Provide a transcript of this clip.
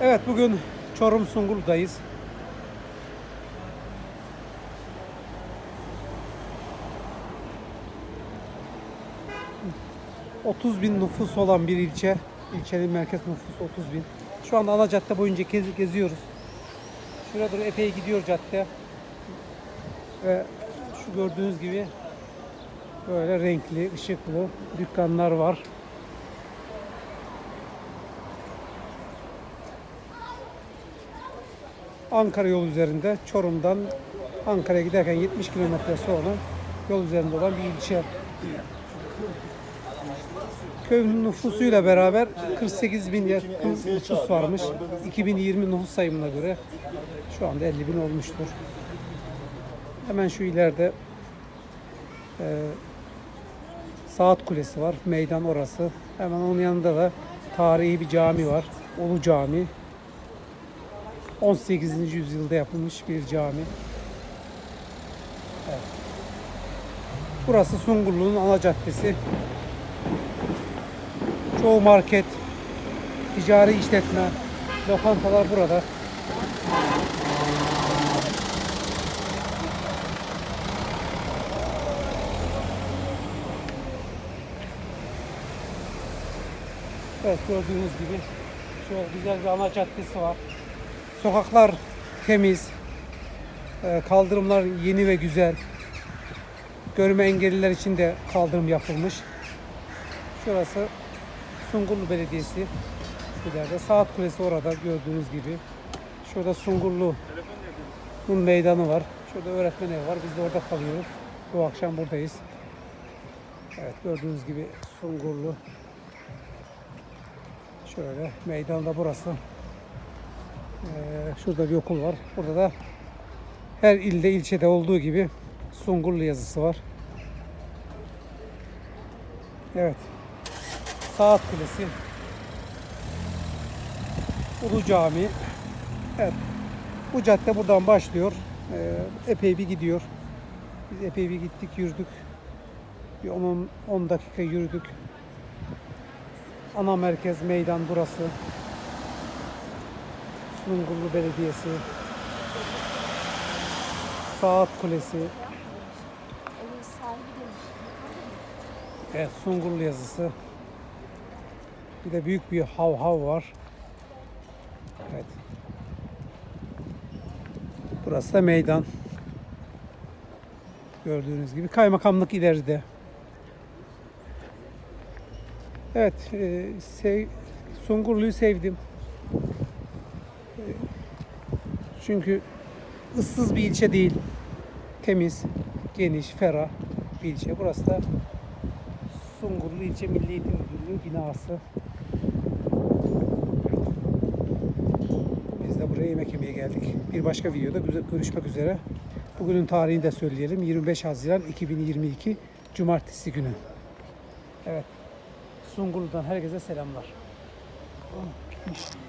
Evet bugün Çorum Sungurlu'dayız. ...30 bin nüfus olan bir ilçe. İlçenin merkez nüfusu 30 bin. Şu anda ana cadde boyunca gez- geziyoruz. Şuraya epey gidiyor cadde. Ve şu gördüğünüz gibi... ...böyle renkli, ışıklı dükkanlar var. Ankara yolu üzerinde Çorum'dan Ankara'ya giderken 70 kilometre sonra yol üzerinde olan bir ilçe. Köyün nüfusuyla beraber 48 bin yakın nüfus varmış. 2020 nüfus sayımına göre şu anda 50 bin olmuştur. Hemen şu ileride e, Saat Kulesi var. Meydan orası. Hemen onun yanında da tarihi bir cami var. Ulu Cami. 18. yüzyılda yapılmış bir cami. Evet. Burası Sungurlu'nun ana caddesi. Çoğu market, ticari işletme, lokantalar burada. Evet gördüğünüz gibi şöyle güzel bir ana caddesi var. Sokaklar temiz. Ee, Kaldırımlar yeni ve güzel. Görme engelliler için de kaldırım yapılmış. Şurası Sungurlu Belediyesi. İleride Saat Kulesi orada gördüğünüz gibi. Şurada Sungurlu'nun meydanı var. Şurada öğretmen evi var. Biz de orada kalıyoruz. Bu akşam buradayız. Evet gördüğünüz gibi Sungurlu. Şöyle meydanda burası. Ee, şurada bir okul var. Burada da her ilde ilçede olduğu gibi Sungurlu yazısı var. Evet. Saat Kulesi. Ulu Cami. Evet. Bu cadde buradan başlıyor. Ee, epey bir gidiyor. Biz epey bir gittik, yürüdük. Bir 10, 10 dakika yürüdük. Ana merkez meydan burası. Sungurlu Belediyesi. Saat Kulesi. Evet, Sungurlu yazısı. Bir de büyük bir hav hav var. Evet. Burası da meydan. Gördüğünüz gibi kaymakamlık ileride. Evet, e, sev, Sungurlu'yu sevdim. Çünkü ıssız bir ilçe değil. Temiz, geniş, ferah bir ilçe. Burası da Sungurlu İlçe Milli Eğitim Müdürlüğü binası. Biz de buraya yemek yemeye geldik. Bir başka videoda görüşmek üzere. Bugünün tarihini de söyleyelim. 25 Haziran 2022 Cumartesi günü. Evet. Sungurlu'dan herkese selamlar. Oh.